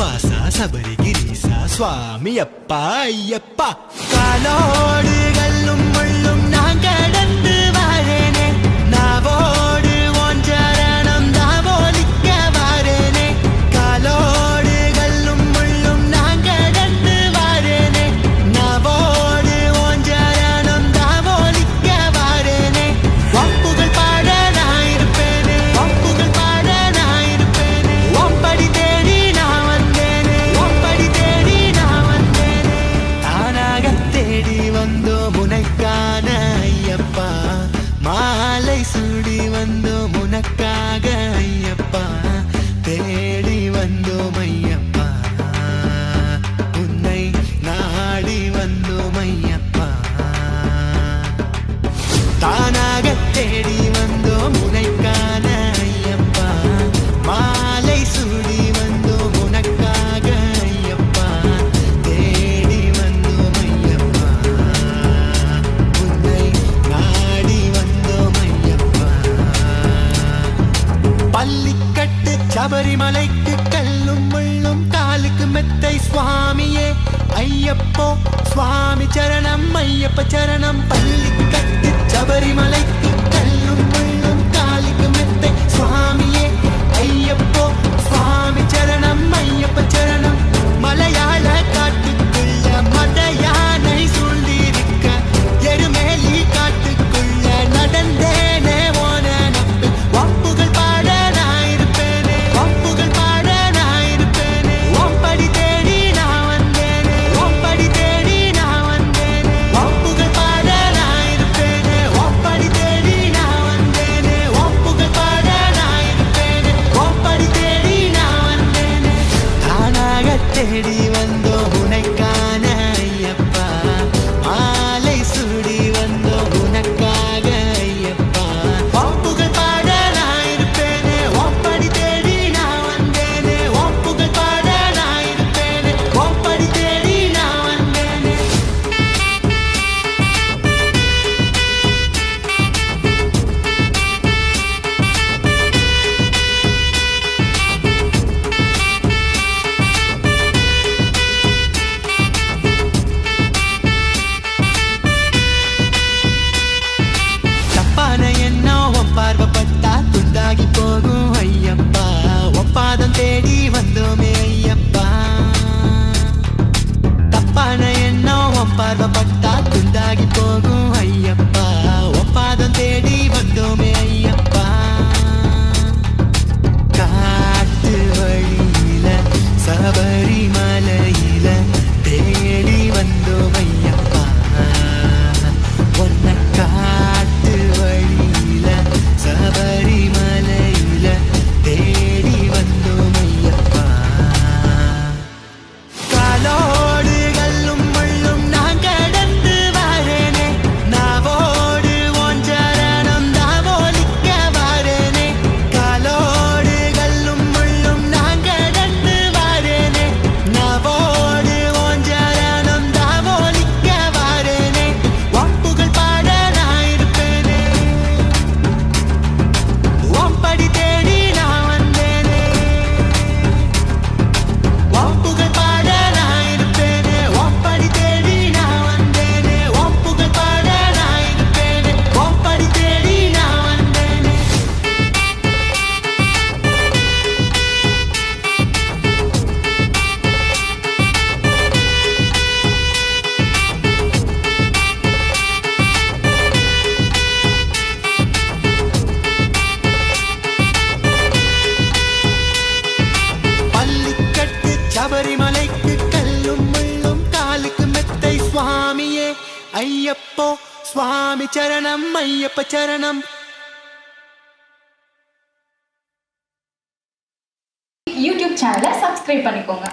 వాస శబరిగిరీస స్వామి అప్ప అయ్యప్ప కానోడి അപ്പച്ചരണം तेरी ஐயப்போ சுவாமி சரணம் ஐயப்ப சரணம் யூடியூப் சேனலை சப்ஸ்கிரைப் பண்ணிக்கோங்க